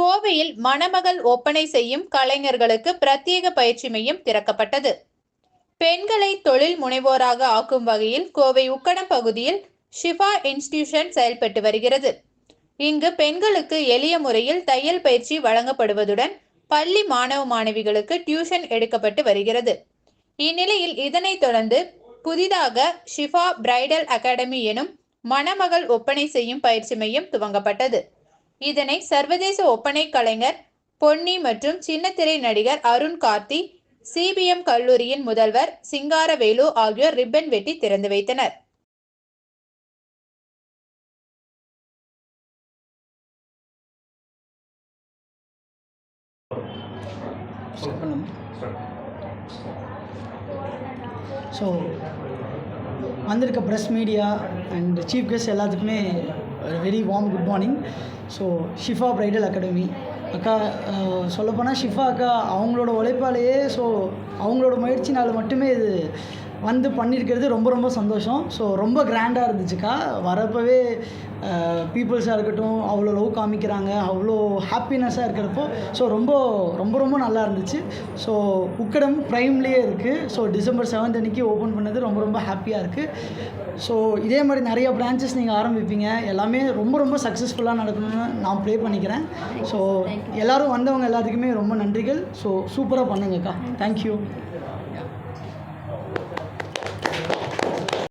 கோவையில் மணமகள் ஒப்பனை செய்யும் கலைஞர்களுக்கு பிரத்யேக பயிற்சி மையம் திறக்கப்பட்டது. பெண்களை தொழில் முனைவோராக ஆக்கும் வகையில் கோவை உக்கடம் பகுதியில் ஷிஃபா இன்ஸ்டிடியூஷன் செயல்பட்டு வருகிறது. இங்கு பெண்களுக்கு எளிய முறையில் தையல் பயிற்சி வழங்கப்படுவதுடன் பள்ளி மாணவ மாணவிகளுக்கு டியூஷன் எடுக்கப்பட்டு வருகிறது. இந்நிலையில் இதனைத் தொடர்ந்து புதிதாக ஷிஃபா பிரைடல் அகாடமி எனும் மணமகள் ஒப்பனை செய்யும் பயிற்சி மையம் துவங்கப்பட்டது. இதனை சர்வதேச ஒப்பனை கலைஞர் பொன்னி மற்றும் சின்னத்திரை நடிகர் அருண் கார்த்தி சிபிஎம் கல்லூரியின் முதல்வர் சிங்காரவேலு ஆகியோர் ரிப்பன் வெட்டி திறந்து வைத்தனர். ஸோ வந்திருக்க press media and chief guest எல்லாத்துக்குமே very warm good morning so Shifa bridal academy அக்கா சொல்லப்போனால் ஷிஃபா அக்கா அவங்களோட உழைப்பாலேயே ஸோ அவங்களோட முயற்சினால் மட்டுமே இது வந்து பண்ணியிருக்கிறது ரொம்ப ரொம்ப சந்தோஷம். ஸோ ரொம்ப கிராண்டாக இருந்துச்சுக்கா. வரப்போவே பீப்புள்ஸாக இருக்கட்டும் அவ்வளோ லவ் காமிக்கிறாங்க அவ்வளோ ஹாப்பினஸ்ஸாக இருக்கிறப்போ ஸோ ரொம்ப ரொம்ப ரொம்ப நல்லா இருந்துச்சு. ஸோ உக்கடம் ப்ரைம்லேயே இருக்குது ஸோ டிசம்பர் செவன்த் அன்னைக்கு ஓப்பன் பண்ணது ரொம்ப ரொம்ப ஹாப்பியாக இருக்குது ஸோ இதே மாதிரி நிறைய பிரான்ச்சஸ் நீங்கள் ஆரம்பிப்பீங்க. எல்லாமே ரொம்ப ரொம்ப சக்ஸஸ்ஃபுல்லாக நடக்கணும்னு நான் ப்ரே பண்ணிக்கிறேன். ஸோ எல்லோரும் வந்தவங்க எல்லாத்துக்குமே ரொம்ப நன்றிகள். ஸோ சூப்பராக பண்ணுங்கக்கா. தேங்க்யூ